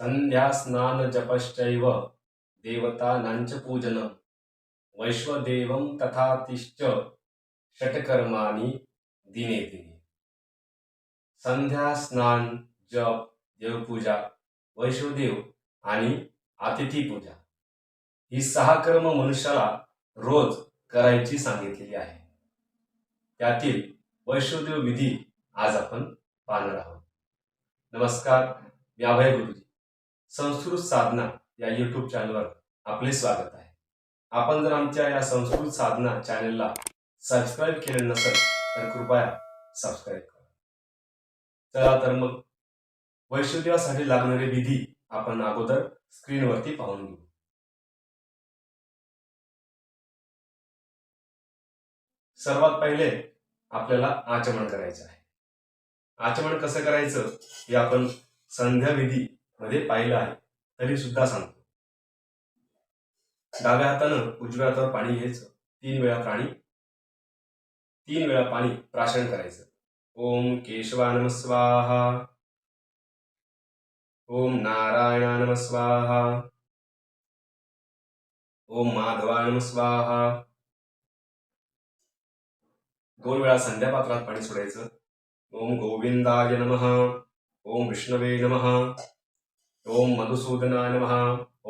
संध्या स्नान जपश्चैव देवतानांच पूजनम वैश्वदेवं तथातिश्च षटकर्माणि दिने दिने। संध्या स्नान जप देवपूजा वैश्वदेव आणि अतिथी पूजा ही सहा कर्म मनुष्याला रोज करायची सांगितलेली आहे. त्यातील वैश्वदेव विधी आज आपण पाहणार आहोत. नमस्कार मी अभय गुरुजी. संस्कृत साधना या युट्यूब चॅनलवर आपले स्वागत आहे. आपण जर आमच्या या संस्कृत साधना चॅनलला सबस्क्राईब केले नसेल तर कृपया सबस्क्राईब करा. चला तर मग वैश्वदेवासाठी लागणारे विधी आपण अगोदर स्क्रीनवरती पाहून घेऊ. सर्वात पहिले आपल्याला आचमन करायचं आहे. आचमन कसं करायचं? हे आपण संध्या विधी मध्ये पाहिलं आहे तरी सुद्धा सांगतो. डाव्या हातानं उजव्या हातावर पाणी घ्यायचं तीन वेळा प्राणी तीन वेळा पाणी प्राशन करायचं. ओम केशवानम स्वाहा. ओम नारायणा नम स्वाहा. ओम माधवानम स्वाहा. दोन वेळा संध्यापात्रात पाणी सोडायचं. ओम गोविंदाय नमः. ओम विष्णवे नमः. ओम मधुसूदनाय नमः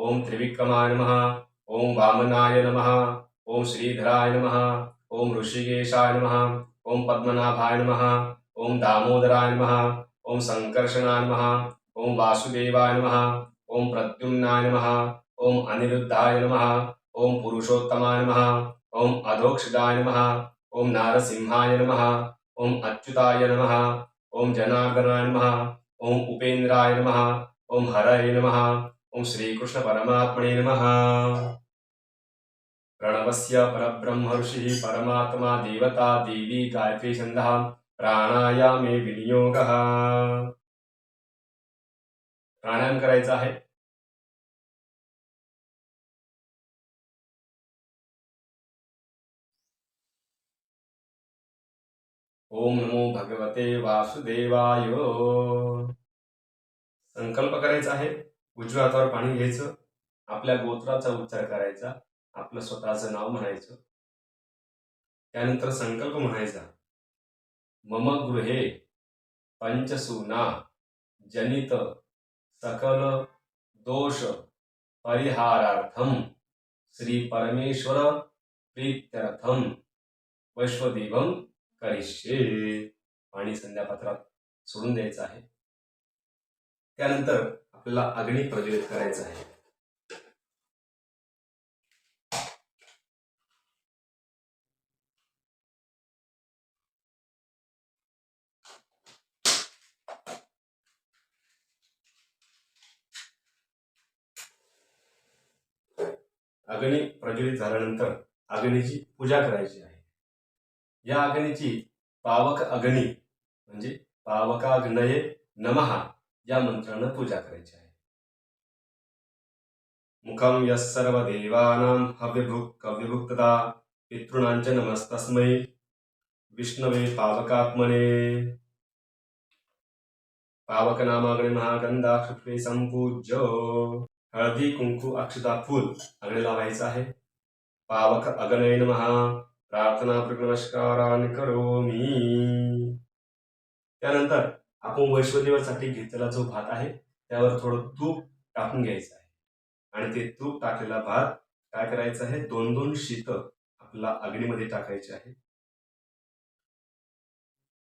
ओम त्रिविक्रमाय नमः ओम वामनाय नमः ओम श्रीधराय नमः ओम ऋषिकेशाय नमः ओम पद्मनाभाय नमः ओम दामोदराय नमः ओम संकर्षणाय नमः ओम वासुदेवाय नमः ओम प्रद्युम्नाय नमः ओम अनिरुद्धाय नमः ओम पुरुषोत्तमाय नमः ओम अधोक्षदाय नमः ओम नारसिंहाय नमः ओम अच्युताय नमः ओम जनार्दनाय नमः ओम उपेन्द्राय नमः ओम हराय नमः ओम श्रीकृष्ण परमात्मने नमः। प्रणवस्य परब्रह्म ऋषिः परमात्मा देवता देवी गायत्री छन्दः प्राणायामे विनियोगः। प्राणायाम करायचा आहे। ओम नमो भगवते वासुदेवाय। संकल्प करायचा आहे. उजव्या हातावर पाणी घ्यायचं. आपल्या गोत्राचा उच्चार करायचा. आपलं स्वतःचं नाव म्हणायचं. त्यानंतर संकल्प म्हणायचा. मम गृहे पंचसूना जनित सकल दोष परिहारार्थम श्री परमेश्वर प्रीत्यर्थम वैश्वदेवम करिष्ये. पाणी संध्यापात्रात सोडून द्यायचं आहे. त्यानंतर आपल्याला अग्नी प्रज्वलित करायचं आहे. अग्नी प्रज्वलित झाल्यानंतर अग्नीची पूजा करायची आहे. या अग्नीची पावक अग्नी म्हणजे पावकाग्नये नमहा या मंत्रानं पूजा करायची आहे. मुखम यस सर्व देवानां हव्यभुक कव्यभुक्तता पितॄणांच नमस्तस्मै। विष्णवे पावकात्मने। पावक महागंधा महागंधाक्षे संपूज्य हळदी कुंकू अक्षता फूल अग्ने लावायचं आहे. पावक अगनय महा प्रार्थना नमस्कारान करोमी। त्यानंतर आपण वैश्वदेवासाठी घेतलेला जो भात आहे त्यावर थोडं तूप टाकून घ्यायचं आहे. आणि ते तूप टाकलेला भात काय करायचं आहे? दोन दोन शीत आपल्याला अग्नीमध्ये टाकायचे आहे.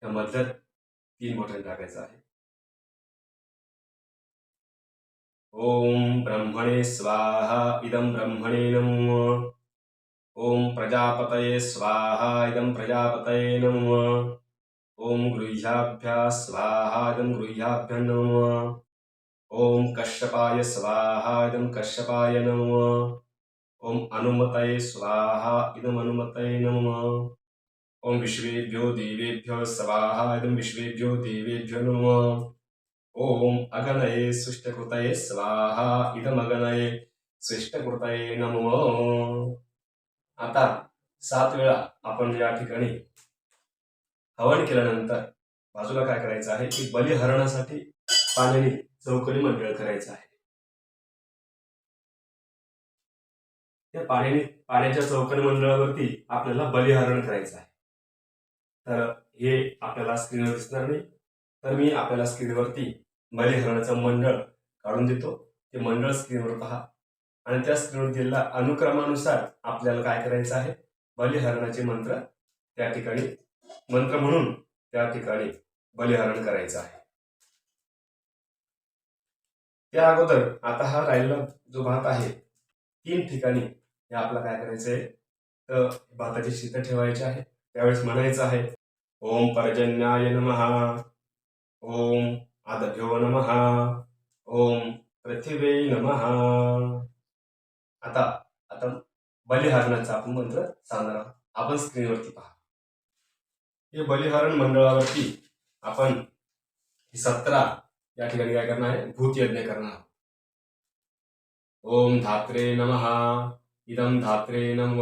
त्या मधल्यात तीन मोठ्या टाकायचं आहे. ओम ब्रह्मणे स्वाहा इदं ब्रह्मणे नम. ओम प्रजापतये स्वाहा इदम प्रजापतये नम. ओम गृह्याभ्या स्वाहा इदं गृह्याभ्य नमः। ओम कश्यपाय स्वाहा इदं कश्यपाय नमः। ओम अनुमतये स्वाहा इदं अनुमतये नमः। ओम विश्वेभ्यो देवेभ्यो स्वाहा इदं विश्वेभ्यो देवेभ्यो नमः। ओम अगनये सृष्टकृतये स्वाहा इदं अगनये सृष्टकृतये नमः। आता सात वेळा आपण या ठिकाणी हवन केल्यानंतर बाजूला काय करायचं आहे? की बलिहरणासाठी पाण्याने चौकडी मंडळ करायचं आहे. त्या पाण्याने पाण्याच्या चौकणी मंडळावरती आपल्याला बलिहरण करायचं आहे. तर हे आपल्याला स्क्रीनवर दिसणार नाही. तर मी आपल्याला स्क्रीनवरती बलिहरणाचं मंडळ काढून देतो. ते मंडळ स्क्रीनवर पहा. आणि त्या स्क्रीनवर दिलेल्या अनुक्रमानुसार आपल्याला काय करायचं आहे? बलिहरणाचे मंत्र त्या ठिकाणी मंत्र म्हणून त्या ठिकाणी बलिहरण करायचं आहे. त्या अगोदर आता हा राहिलेला जो भात आहे तीन ठिकाणी हे आपला काय करायचं आहे तर भाताची शीत ठेवायची आहे. त्यावेळेस म्हणायचं आहे ओम पर्जन्याय नमहा ओम आदभ्यो नमहा ओम पृथ्वी नमहा आता आता बलिहरणाचा आपण मंत्र सांगणार आहोत. आपण स्क्रीनवरती पहा. हे बलिहरण मंडळावरती आपण सतरा या ठिकाणी काय करणार आहे? भूतयज्ञ करणार ओम धात्रे नमः. इदं धात्रे नम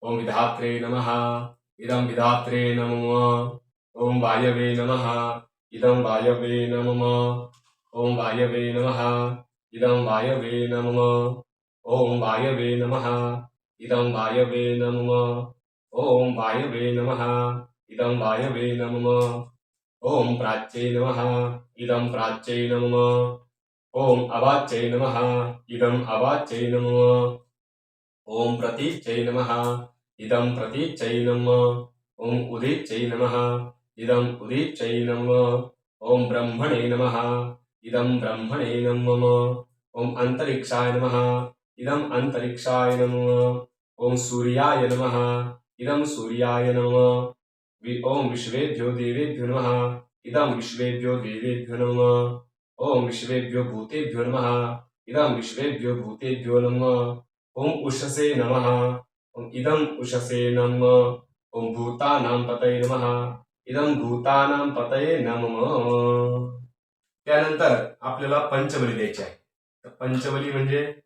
ओम विधात्रे नमः. इदं विधात्रे नमः ओम वायवे नमः. इदं वायवे नमः ओम वायवे नमः. इदं वायवे नमः ओम वायवे नमः. इदं वायवे नमः ओम वायवे नमः. ఇదం వాయవే నమ ఓం ప్రాచ్యై నమ ఇదం ప్రాచ్యై నమ ఓం అవాచ్యై నమ ఇదం అవాచ్యై నమ ఓం ప్రతీచ్యై నమ ఇదం ప్రతీచ్యై నమ ఓం ఉదీచ్యై నమ ఇదం ఉదీచ్యై నమ ఓం బ్రహ్మణే నమ ఇదం బ్రహ్మణే నమ ఓం అంతరిక్షాయ నమ ఇదం అంతరిక్షాయ నమ ఓం సూర్యాయ నమ ఇదం సూర్యాయ నమ ओम विश्वेभ्यो देवेभ्यो नमः। इदं विश्वेभ्यो देवेभ्यो नमः। ओम विश्वेभ्यो भूतेभ्यो नमः। इदं विश्वेभ्यो भूतेभ्यो नमः। ओम उषसे नमः। ओम इदं उषसे नमः। ओम भूतानां पतये नमः। इदं भूतानां पतये नमः। त्यानंतर आपल्याला पंचबली द्यायची आहे. तर पंचबली म्हणजे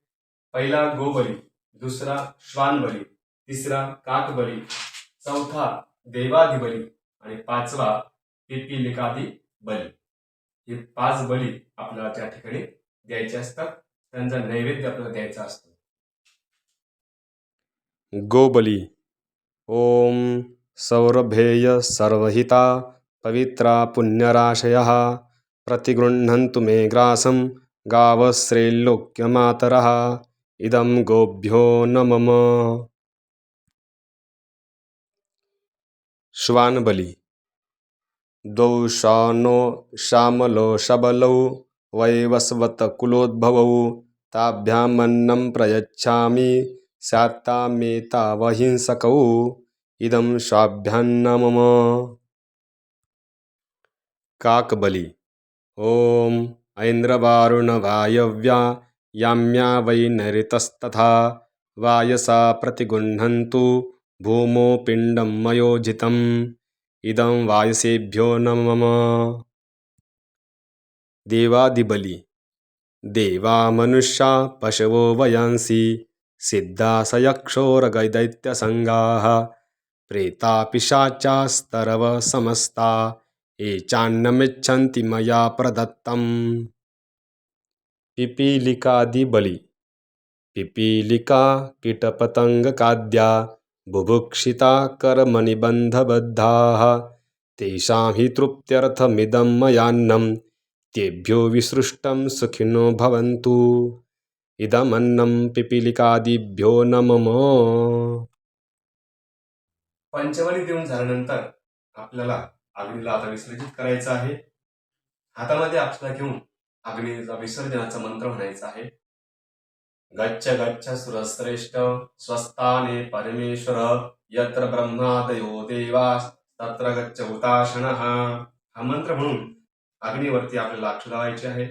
पहिला गोबली दुसरा श्वानबली तिसरा काकबली चौथा देवाधिबली आणि पाचवा पिपिलिकादी बली. हे पाच बली आपल्याला त्या ठिकाणी द्यायचे असतात. त्यांचा नैवेद्य आपल्याला द्यायचा असतो. गोबली. ओम सौरभेय सर्वहिता पवित्रा पुण्यराशय प्रतिगृह्णन्तु मे ग्रासं गावश्रेल्लोक्यमातरः इदं गोभ्यो न मम श्वानबली। द्वौ शानो श्यामलो शबलौ वैवस्वतकुलोद्भवौ ताभ्यामन्नं प्रयच्छामि स्यात्तामेतावहिंसकौ इदं स्वाभ्यान्न मम काकबली। ॐ ऐन्द्रवारुणवायव्या याम्या वै नैऋतस्तथा वायसा प्रतिगृह्णन्तु भूमौ पिण्डं मयोजितम्। इदं वायसेभ्यो न मम। देवादिबली। देवा मनुष्या पशवो वयांसि। सिद्धासयक्षोरगदैत्यसङ्गाः। प्रेता पिशाचास्तरव समस्ता। ये चान्नमिच्छन्ति मया प्रदत्तम्। पिपीलिकादिबलि। पिपीलिका कीटपतङ्गकाद्या बुभुक्षिता कर्मनिबन्धबद्धाः तेषां हि तृप्त्यर्थमिदं मयान्नं। तेभ्यो विसृष्टं सुखिनो भवन्तु। इदमन्नं पिपिलिकादिभ्यो न मम पंचबली देऊन झाल्यानंतर आपल्याला अग्नीला आता विसर्जित करायचं आहे. हातामध्ये आपल्याला घेऊन अग्नीचा विसर्जनाचा मंत्र म्हणायचा आहे. गच्छ गच्छ सुरश्रेष्ठ स्वस्ताने परमेश्वर यत्र ब्रह्मादयो देवा तत्र गच्छ हुताशन हा मंत्र म्हणून अग्निवरती आपल्याला अक्ष लावायचे आहे.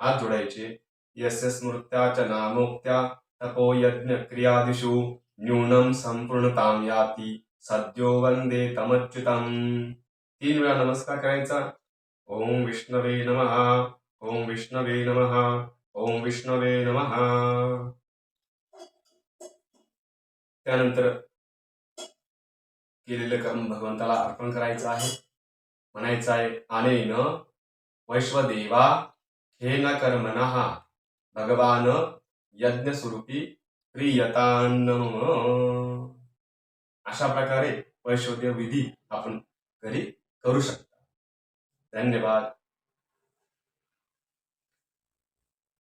हात जोडायचे. यस्य स्मृत्या च नामोक्त्या तपो यज्ञ क्रियादिषु न्यूनं संपूर्णतां याती सद्यो वंदे तमच्युतम. तीन वेळा नमस्कार करायचा. ओम विष्णवे नमः. ओम विष्णवे नमः. ओम विष्णवे नमः. त्यानंतर केलेलं कर्म भगवंताला अर्पण करायचं आहे. म्हणायचं आहे अनेन वैश्वदेवा हे न कर्मणः. भगवान यज्ञस्वरूपी प्रियतान अशा प्रकारे वैश्वदेव विधी आपण घरी करू शकता. धन्यवाद.